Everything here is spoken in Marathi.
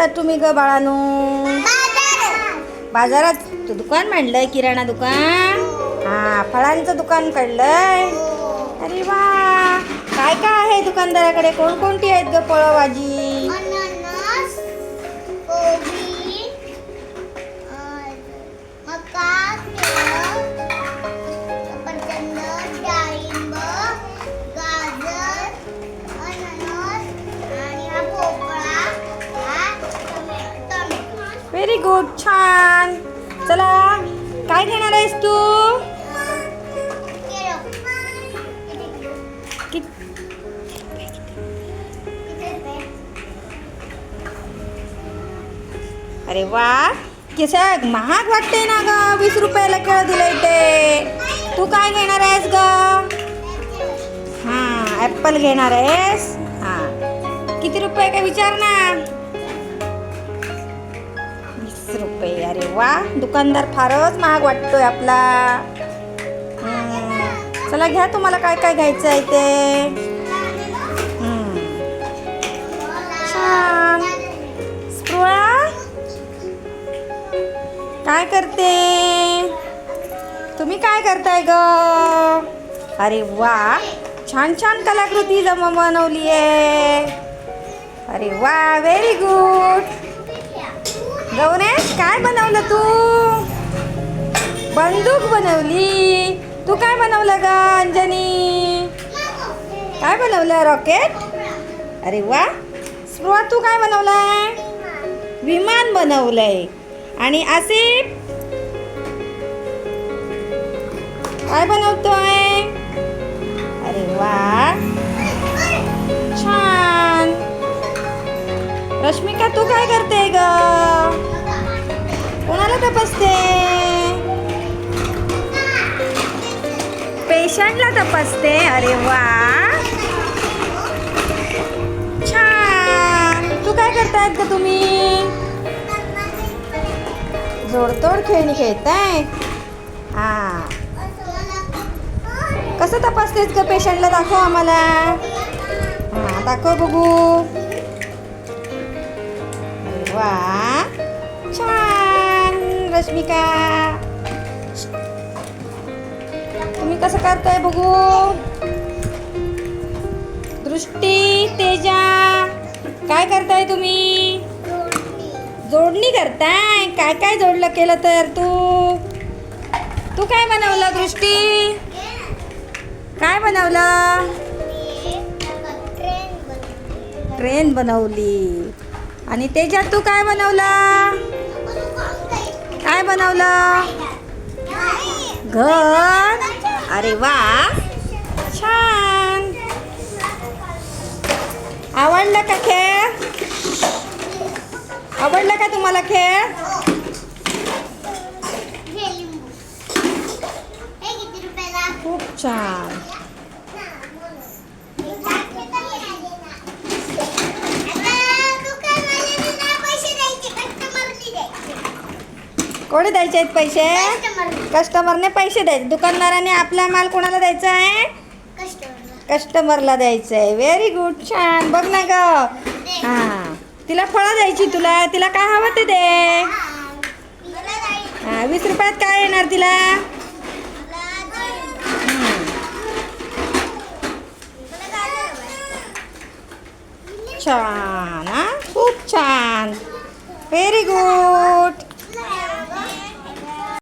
असतात तुम्ही ग बाळानू? बाजारात तू दुकान मांडलंय किराणा दुकान? हा फळांचं दुकान काढलंय? अरे वा! काय काय आहे दुकानदाराकडे? कोणकोणती आहेत ग फळं भाजी? व्हेरी गुड छान चला काय घेणार आहेस तू? अरे वा किसा महाग वाटते ना ग? वीस रुपयाला केळं दिलंय ते. तू काय घेणार आहेस ग? हां ॲपल घेणार आहेस? हां. किती रुपये काय विचार ना? रुपये. अरे वा दुकानदार फारच महाग वाटतोय आपला. चला घ्या तुम्हाला काय काय घ्यायचं आहे ते. छान. स्पृहा. काय करते? तुम्ही काय करताय ग? अरे वा छान छान कलाकृती जमा बनवली आहे अरे वा व्हेरी गुड गौरेश काय बनवलं तू? बंदूक बनवली. तू काय बनवलं ग अंजनी? काय बनवलं रॉकेट? अरे वा. स्पृहा तू काय बनवलंय? विमान बनवलंय. आणि आसिफ? काय बनवतोय? अरे वा. छान. रश्मिका तू काय करते? तपासते पेशंटला तपासते. अरे वा. छान. तू काय करतायत का तुम्ही? जोडतोड खेळणी खेळताय? हा. कसं तपासतेस का पेशंटला दाखव आम्हाला. हा दाखव बघू. वा. रश्मिका तुम्ही कसं करताय बघू? दृष्टी तेजा. काय करताय तुम्ही? जोडणी करताय? काय काय जोडलं केलं तर तू? तू काय बनवलं दृष्टी? काय बनवलं? ट्रेन बनवली. आणि त्याच्यात तू काय बनवलं? बनवलं? घर अरे वा. छान. आवडलं का खेळ? आवडला का तुम्हाला खेळ? खूप छान. कोणी द्यायचे आहेत पैसे? कस्टमरने पैसे द्यायचे. दुकानदाराने आपला माल कोणाला द्यायचा आहे? कस्टमरला द्यायचं आहे. व्हेरी गुड छान. बघ ना ग. हां. तिला फळं द्यायची तुला. तिला काय हवं ते दे. हां वीस रुपयात काय येणार तिला? छान खूप छान. Very good